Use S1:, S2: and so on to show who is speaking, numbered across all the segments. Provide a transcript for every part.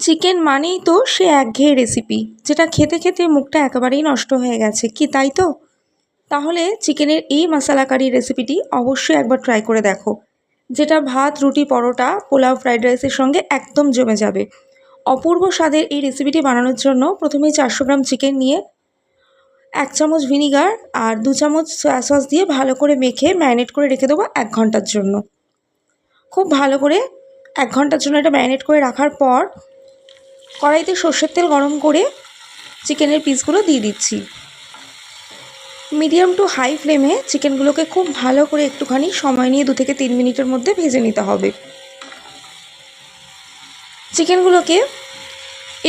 S1: Chicken মানেই তো সে একঘেয়ে রেসিপি যেটা খেতে খেতে মুখটা একেবারেই নষ্ট হয়ে গেছে। কি তাই তো? তাহলে চিকেনের এই মশালা কারি রেসিপিটি অবশ্যই একবার ট্রাই করে দেখো, যেটা ভাত, রুটি, পরোটা, পোলাও ফ্রাইড রাইসের সঙ্গে একদম জমে যাবে। অপূর্ব স্বাদের এই রেসিপিটি বানানোর জন্য প্রথমেই চারশো গ্রাম চিকেন নিয়ে এক চামচ ভিনিগার আর দু চামচ সয়া সস দিয়ে ভালো করে মেখে ম্যারিনেট করে রেখে দেবো এক ঘণ্টার জন্য। খুব ভালো করে এক ঘণ্টার জন্য এটা ম্যারিনেট করে রাখার পর কড়াইতে সর্ষের তেল গরম করে চিকেনের পিসগুলো দিয়ে দিচ্ছি। মিডিয়াম টু হাই ফ্লেমে চিকেনগুলোকে খুব ভালো করে একটুখানি সময় নিয়ে দু থেকে তিন মিনিটের মধ্যে ভেজে নিতে হবে। চিকেনগুলোকে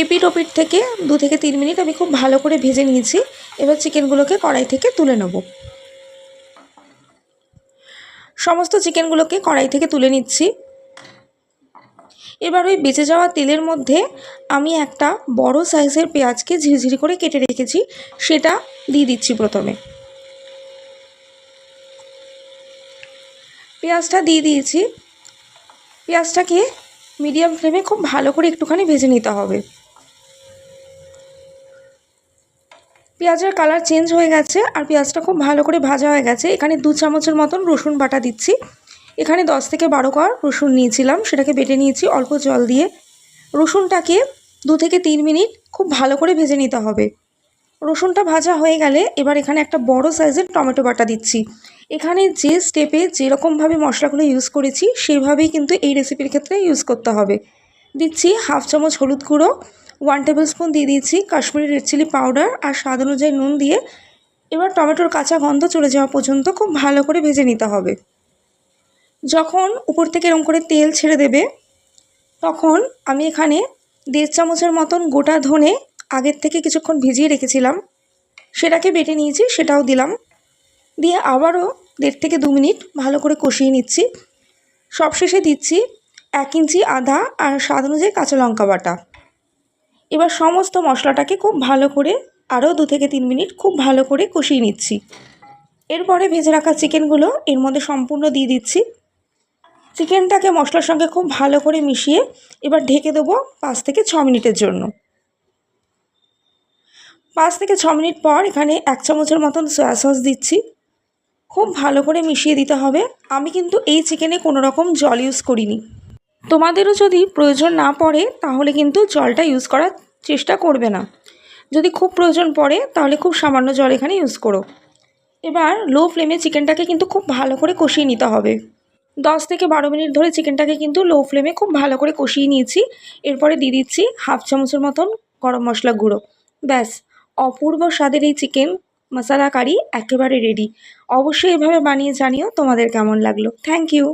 S1: এপিট ওপিট থেকে দু থেকে তিন মিনিট আমি খুব ভালো করে ভেজে নিয়েছি। এবার চিকেনগুলোকে কড়াই থেকে তুলে নেব। সমস্ত চিকেনগুলোকে কড়াই থেকে তুলে নিচ্ছি। এবার ওই বেঁচে যাওয়া তেলের মধ্যে আমি একটা বড় সাইজের পেঁয়াজকে ঝিরিঝিরি করে কেটে রেখেছি, সেটা দিয়ে দিচ্ছি প্রথমে। পেঁয়াজটা দিয়ে দিয়েছি। পেঁয়াজটাকে মিডিয়াম ফ্লেমে খুব ভালো করে একটুখানি ভেজে নিতে হবে। পেঁয়াজের কালার চেঞ্জ হয়ে গেছে আর পেঁয়াজটা খুব ভালো করে ভাজা হয়ে গেছে। এখানে দু চামচের মতন রসুন বাটা দিচ্ছি। এখানে দশ থেকে বারো কর রসুন নিয়েছিলাম, সেটাকে বেটে নিয়েছি, অল্প জল দিয়ে। রসুনটাকে দু থেকে তিন মিনিট খুব ভালো করে ভেজে নিতে হবে। রসুনটা ভাজা হয়ে গেলে এবার এখানে একটা বড় সাইজের টমেটো বাটা দিচ্ছি। এখানে যে স্টেপে যেরকমভাবে মশলাগুলো ইউজ করেছি সেইভাবেই কিন্তু এই রেসিপির ক্ষেত্রে ইউজ করতে হবে। দিচ্ছি হাফ চামচ হলুদ গুঁড়ো ওয়ান টেবিল স্পুন দিয়ে দিয়েছি কাশ্মীরি রেড চিলি পাউডার আর স্বাদ অনুযায়ী নুন দিয়ে। এবার টমেটোর কাঁচা গন্ধ চলে যাওয়া পর্যন্ত খুব ভালো করে ভেজে নিতে হবে। যখন উপর থেকে এরম করে তেল ছেড়ে দেবে, তখন আমি এখানে দেড় চামচের মতন গোটা ধনে আগের থেকে কিছুক্ষণ ভিজিয়ে রেখেছিলাম। সেটাকে বেটে নিয়েছি, সেটাও দিলাম। দিয়ে আবারও দেড় থেকে দু মিনিট ভালো করে কষিয়ে নিচ্ছি। সবশেষে দিচ্ছি এক ইঞ্চি আদা আর স্বাদ অনুযায়ী কাঁচা লঙ্কা বাটা। এবার সমস্ত মশলাটাকে খুব ভালো করে আরও দু থেকে তিন মিনিট খুব ভালো করে কষিয়ে নিচ্ছি। এরপরে ভেজে রাখা চিকেনগুলো এর মধ্যে সম্পূর্ণ দিয়ে দিচ্ছি। চিকেনটাকে মশলার সঙ্গে খুব ভালো করে মিশিয়ে এবার ঢেকে দেবো পাঁচ থেকে ছ মিনিটের জন্য। পাঁচ থেকে ছ মিনিট পর এখানে এক চামচের মতন সয়া সস দিচ্ছি। খুব ভালো করে মিশিয়ে দিতে হবে। আমি কিন্তু এই চিকেনে কোনো রকম জল ইউজ করিনি। তোমাদেরও যদি প্রয়োজন না পড়ে, তাহলে কিন্তু জলটা ইউজ করার চেষ্টা করবে না। যদি খুব প্রয়োজন পড়ে, তাহলে খুব সামান্য জল এখানে ইউজ করো। এবার লো ফ্লেমে চিকেনটাকে কিন্তু খুব ভালো করে কষিয়ে নিতে হবে। দশ থেকে বারো মিনিট ধরে চিকেনটাকে কিন্তু লো ফ্লেমে খুব ভালো করে কষিয়ে নিয়েছি। এরপরে দিয়ে দিচ্ছি হাফ চামচের মতন গরম মশলা গুঁড়ো। ব্যাস, অপূর্ব স্বাদের এই চিকেন মশলা কারি একেবারে রেডি অবশ্যই এভাবে বানিয়ে জানিও তোমাদের কেমন লাগল। Thank you